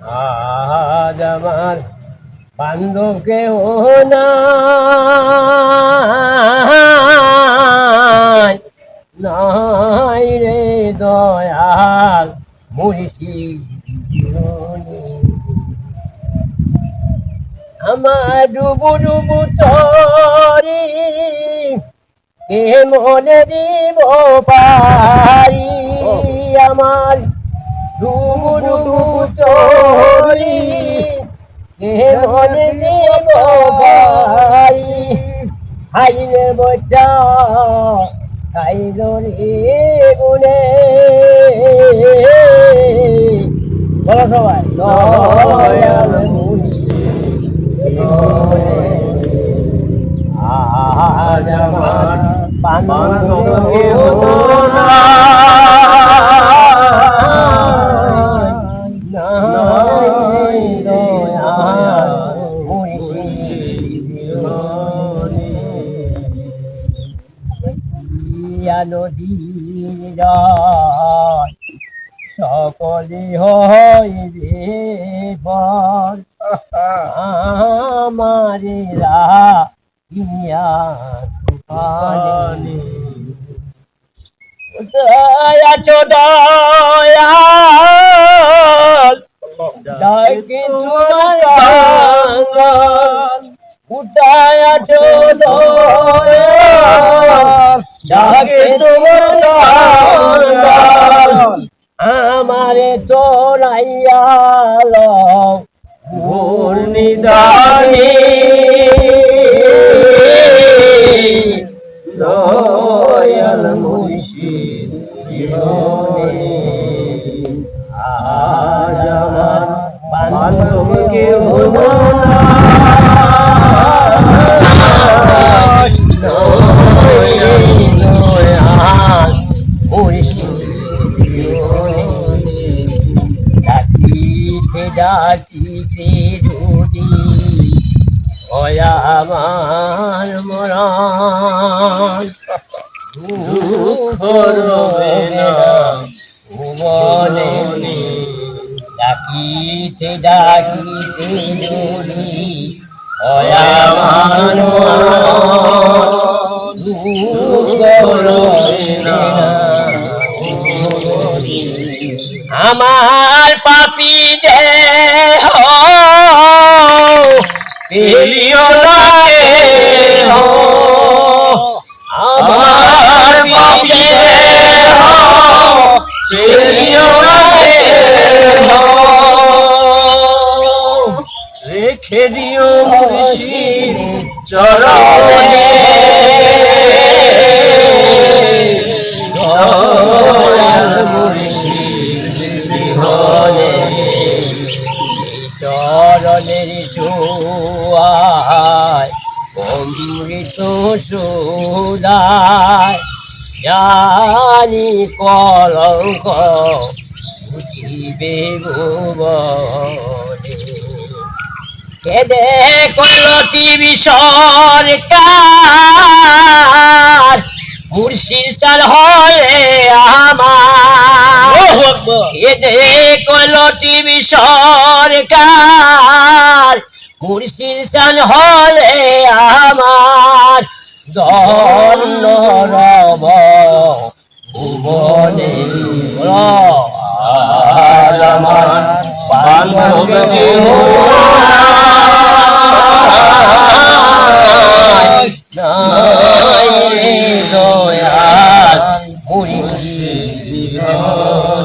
আজ আমার বান্ধবকে ও না নাই রে দয়াল আমার ডুবু ডুবু তরি কে মনে দিব পারি? আমার ডুবু ডুবু তরি কে দিব পারি হাইলে রে গুনে বলো সবাই দয়াল মুনি আজ আমার বান্ধবকে নদীর সকলে হইবে পর আমারে তুফানে আঙ্গল চো দয়াল। ডাকে তোমার আমারে তোরাইয়া ঘূর্ণিদানি দয়াল মুর্শিদ আজ আমার বান্ধবকে ডাকিতে যদি ওয়া আমার মরণ। দুঃখ রবে না, ভুবনে ডাকিতে ডাকিতে যদি ওয়া আমার মরণ। দুঃখ আমার পাপি পেলিও লাগে আমার পাপি পেলিও লাগে রেখে দিও মুর্শিদ চরণে। চরণের চুয়ায় অমৃত সুদায় জানি কলঙ্ক বুঝিবে ভুবনে। কেদে কলটি সরকার মুর্শিদ স্থান হয়ে আমার। কেদে কলটি সরকার মুর্শিদ স্থান হলে আমার। দন্ন রব ভুবনে আমার বান্ধবকে